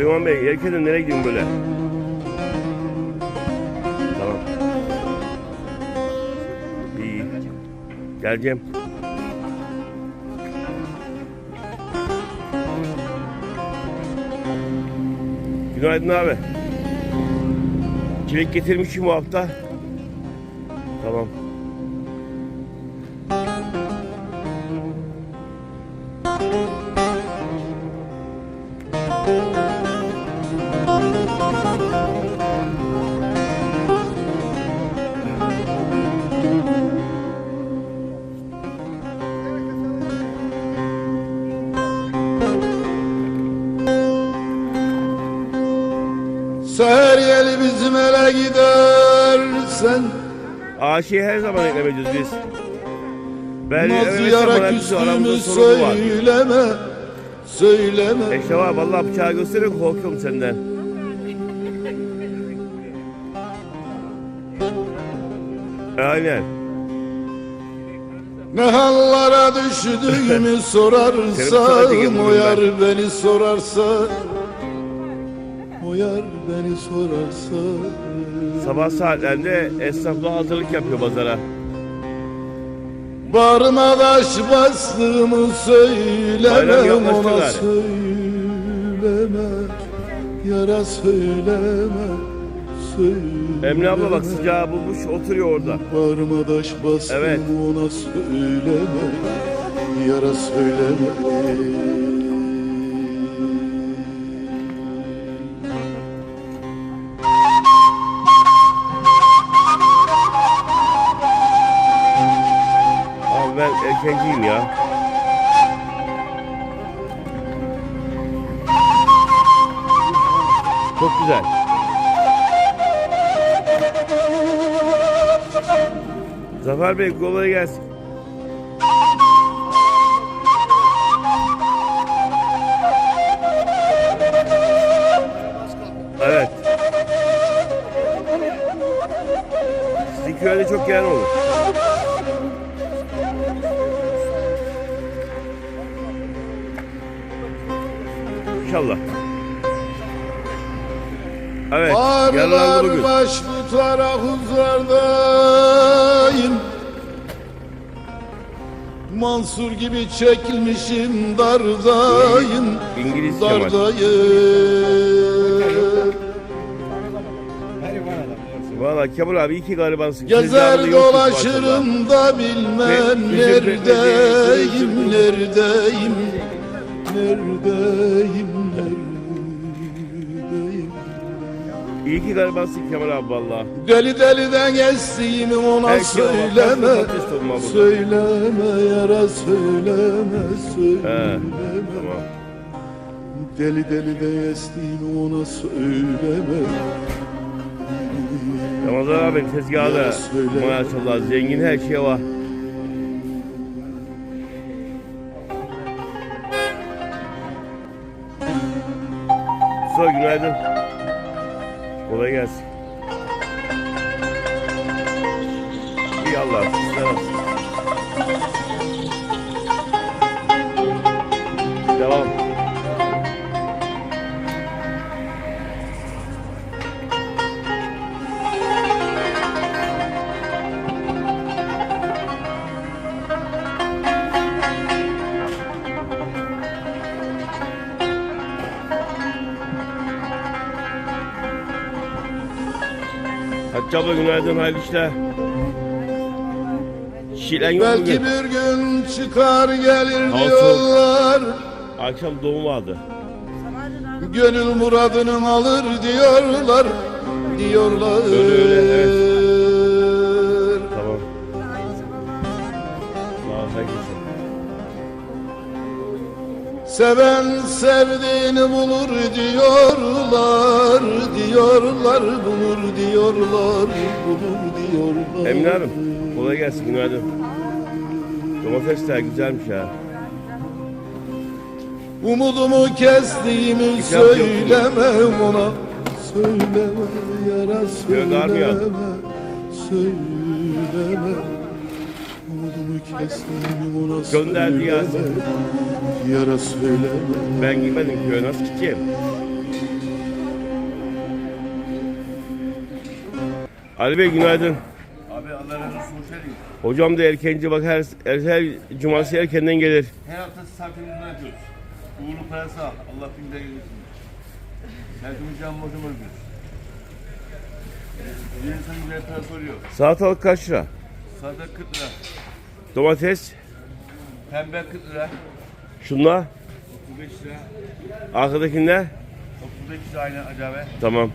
Süleyman Bey erkenden nereye gidiyorsun böyle? Tamam. İyi. Geleceğim. Günaydın abi. Çilek getirmişim bu hafta. Tamam. Seher yeli bizim ele gidersen Aşığı her zaman eklemeyeceğiz biz. Ben evet, yara küstüğümü var. söyleme Söyleme Eşref abi vallahi bıçağı gösteriyor korkuyorum senden. Aynen. Ne hallara düştüğümü sorarsan diyeyim O bugün yar beni sorarsa O yar beni sorarsa Sabah saatlerinde esnafla hazırlık yapıyor pazara. Bağrıma taş bastığımı Bayram söyleme yaklaştı ona söyleme Yara söyleme söyleme Emine abla bak sıcağı bulmuş oturuyor orada. Bağrıma taş bastım Evet. ona söyleme Yara söyleme ben erkenciyim ya. Çok güzel. Zafer Bey kolay gelsin. Evet. Sizin köyde çok yer olur. İnşallah. Evet. Ağrılar baş tutara huzurdayım Mansur gibi çekilmişim dardayım İngiliz. Dardayım Valla Kemal abi iyi ki garibansın. Gezer dolaşırım da bilmem neredeyim, neredeyim, neredeyim, neredeyim. İyi ki garibansın Kemal abi valla. Deli deliden geçtiğimi ona Belki o söyleme, patates burada. söyleme yara söyleme, He, söyleme. tamam. Deli deli de geçtiğimi ona söyleme. Ramazan abi tezgahı da maşallah zengin her şey var. Mustafa günaydın. Kolay gelsin. İyi Allah sizler olsun. Hatice abla günaydın hayırlı işler. Şilen yok Belki bugün. bir gün çıkar gelir Hava diyorlar. Akşam doğum vardı. Gönül muradını alır diyorlar. Diyorlar. Öyle, öyle, Tamam. Sağ ol herkese. Seven sevdiğini bulur diyorlar, diyorlar, bulur diyorlar, bulur diyorlar. Emine Hanım kolay gelsin günaydın. Domatesler güzelmiş ha. Umudumu kestiğimi İkram yok. söylemem ona, söyleme yara söyleme, söyleme. Gönderdi yazdı. Yara söyle. Ben gitmedim köye nasıl gideceğim? Ali Bey günaydın. Abi Allah razı olsun hoş geldin. Hocam da erkenci bak her, her, her cumartesi erkenden gelir. Her hafta sakinliğini yapıyoruz. Uğurlu parası al. Allah binden gelirsin. Yardımcı canım hocam öldürür. Ee, bir insan güzel para soruyor. Salatalık kaç lira? Salatalık 40 lira. Domates, Pembe 40 lira. şunla, 35 lira. arkadakiler. 35 lira aynı acaba. Tamam.